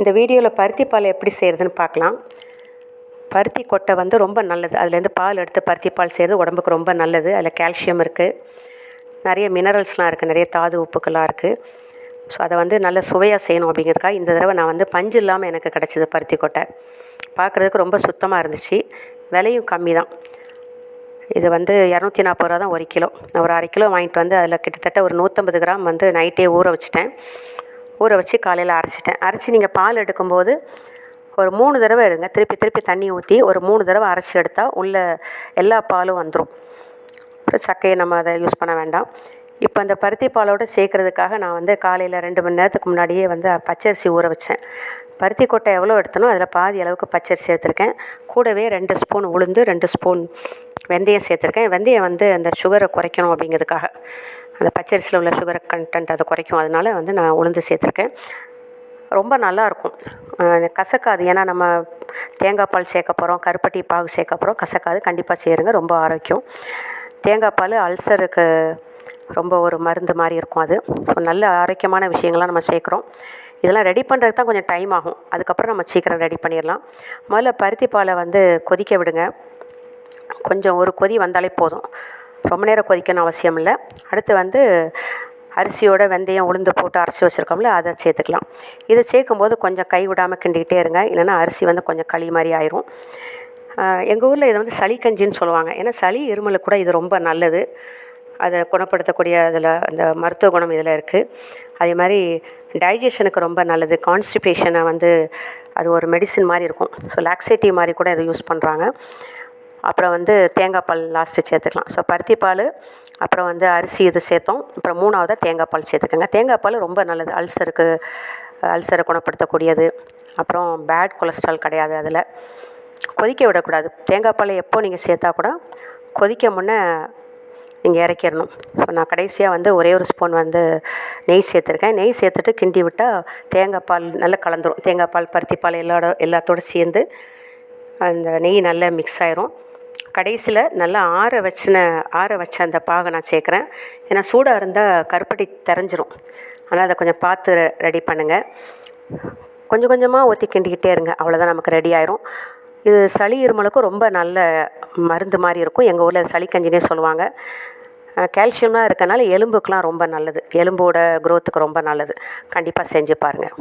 இந்த வீடியோவில் பருத்தி பால் எப்படி செய்கிறதுன்னு பார்க்கலாம். பருத்தி கொட்டை வந்து ரொம்ப நல்லது. அதுலேருந்து பால் எடுத்து பருத்தி பால் செய்கிறது உடம்புக்கு ரொம்ப நல்லது. அதில் கால்சியம் இருக்குது நிறைய மினரல்ஸ்லாம் இருக்குது நிறைய தாது உப்புக்கள்லாம் இருக்குது ஸோ அதை வந்து நல்ல சுவையாக செய்யணும் அப்படிங்கிறதுக்காக இந்த தடவை நான் வந்து பஞ்சு இல்லாமல் எனக்கு கிடச்சிது பருத்தி கொட்டை. பார்க்குறதுக்கு ரொம்ப சுத்தமாக இருந்துச்சு. விலையும் கம்மி தான். இது வந்து இரநூத்தி நாற்பது ரூபா தான் ஒரு கிலோ. நான் ஒரு அரை கிலோ வாங்கிட்டு வந்து அதில் கிட்டத்தட்ட ஒரு நூற்றம்பது கிராம் வந்து நைட்டே ஊற வச்சுட்டேன். ஊற வச்சு காலையில் அரைச்சிட்டேன். அரைச்சி நீங்கள் பால் எடுக்கும்போது ஒரு மூணு தடவை எடுங்க. திருப்பி திருப்பி தண்ணி ஊற்றி ஒரு மூணு தடவை அரைச்சி எடுத்தால் உள்ளே எல்லா பாலும் வந்துடும் அப்புறம் சக்கையை நம்ம அதை யூஸ் பண்ண வேண்டாம். இப்போ அந்த பருத்தி பாலோடு சேர்க்குறதுக்காக நான் வந்து காலையில் ரெண்டு மணி நேரத்துக்கு முன்னாடியே வந்து பச்சரிசி ஊற வச்சேன். பருத்தி கொட்டை எவ்வளோ எடுத்தனோ அதில் பாதி அளவுக்கு பச்சரிசி எடுத்திருக்கேன். கூடவே ரெண்டு ஸ்பூன் உளுந்து ரெண்டு ஸ்பூன் வெந்தயம் சேர்த்துருக்கேன். வெந்தயம் வந்து அந்த சுகரை குறைக்கணும் அப்படிங்கிறதுக்காக. அந்த பச்சரிசியில் உள்ள சுகர் கண்டென்ட் அதை குறைக்கும். அதனால வந்து நான் உளுந்து சேர்த்துருக்கேன். ரொம்ப நல்லாயிருக்கும் கசக்காது. ஏன்னா நம்ம தேங்காய் பால் சேர்க்க போகிறோம் கருப்பட்டி பாகு சேர்க்க போகிறோம் கசக்காது. கண்டிப்பாக சேருங்க. ரொம்ப ஆரோக்கியம். தேங்காய் பால் அல்சருக்கு ரொம்ப ஒரு மருந்து மாதிரி இருக்கும் அது. ஸோ நல்ல ஆரோக்கியமான விஷயங்கள்லாம் நம்ம சேர்க்குறோம். இதெல்லாம் ரெடி பண்ணுறதுக்கு தான் கொஞ்சம் டைம் ஆகும். அதுக்கப்புறம் நம்ம சீக்கிரம் ரெடி பண்ணிடலாம். முதல்ல பருத்தி பாலை வந்து கொதிக்க விடுங்க. கொஞ்சம் ஒரு கொதி வந்தாலே போதும். ரொம்ப நேரம் கொதிக்கணும் அவசியம் இல்லை. அடுத்து வந்து அரிசியோட வெந்தயம் உளுந்து போட்டு அரைச்சி வச்சுருக்கோம்ல அதை சேர்த்துக்கலாம். இதை சேர்க்கும்போது கொஞ்சம் கை விடாமல் கிண்டிக்கிட்டே இருங்க. இல்லைன்னா அரிசி வந்து கொஞ்சம் களி மாதிரி ஆயிரும். எங்கள் ஊரில் இதை வந்து சளி கஞ்சின்னு சொல்லுவாங்க. ஏன்னா சளி இருமலுக்கு கூட இது ரொம்ப நல்லது. அதை குணப்படுத்தக்கூடிய அதில் அந்த மருத்துவ குணம் இதில் இருக்குது அதே மாதிரி டைஜஷனுக்கு ரொம்ப நல்லது. கான்ஸ்டிபேஷனை வந்து அது ஒரு மெடிசின் மாதிரி இருக்கும். ஸோ லாக்ஸேட்டிவ் மாதிரி கூட இதை யூஸ் பண்ணுறாங்க. அப்புறம் வந்து தேங்காய் பால் லாஸ்ட்டு சேர்த்துக்கலாம். ஸோ பருத்தி பால் அப்புறம் வந்து அரிசி இது சேர்த்தோம். அப்புறம் மூணாவதாக தேங்காய் பால் சேர்த்துக்கோங்க. தேங்காய் பால் ரொம்ப நல்லது. அல்சருக்கு அல்சரை குணப்படுத்தக்கூடியது. அப்புறம் பேட் கொலஸ்ட்ரால் கிடையாது அதில். கொதிக்க விடக்கூடாது. தேங்காய் பால் எப்போ நீங்கள் சேர்த்தா கூட கொதிக்க முன்னே நீங்கள் இறக்கிடணும். ஸோ நான் கடைசியாக வந்து ஒரே ஒரு ஸ்பூன் வந்து நெய் சேர்த்துருக்கேன். நெய் சேர்த்துட்டு கிண்டி விட்டால் தேங்காய் பால் நல்லா கலந்துரும். தேங்காய் பால் பருத்தி பால் எல்லாரோட எல்லாத்தோடு சேர்ந்து அந்த நெய் நல்லா மிக்ஸ் ஆயிரும். கடைசியில் நல்லா ஆற வச்சின ஆற வச்ச அந்த பாகை நான் சேர்க்குறேன். ஏன்னா சூடாக இருந்தால் கருப்பட்டி தெரிஞ்சிரும் ஆனால் அதை கொஞ்சம் பார்த்து ரெடி பண்ணுங்கள் கொஞ்சம் கொஞ்சமாக ஊற்றி கிண்டிக்கிட்டே இருங்க. அவ்வளோதான் நமக்கு ரெடி ஆயிரும். இது சளி இருமலுக்கும் ரொம்ப நல்ல மருந்து மாதிரி இருக்கும். எங்கள் ஊரில் சளி கஞ்சினே சொல்லுவாங்க. கால்சியம்லாம் இருக்கனால எலும்புக்கெலாம் ரொம்ப நல்லது. எலும்போட க்ரோத்துக்கு ரொம்ப நல்லது. கண்டிப்பாக செஞ்சு பாருங்கள்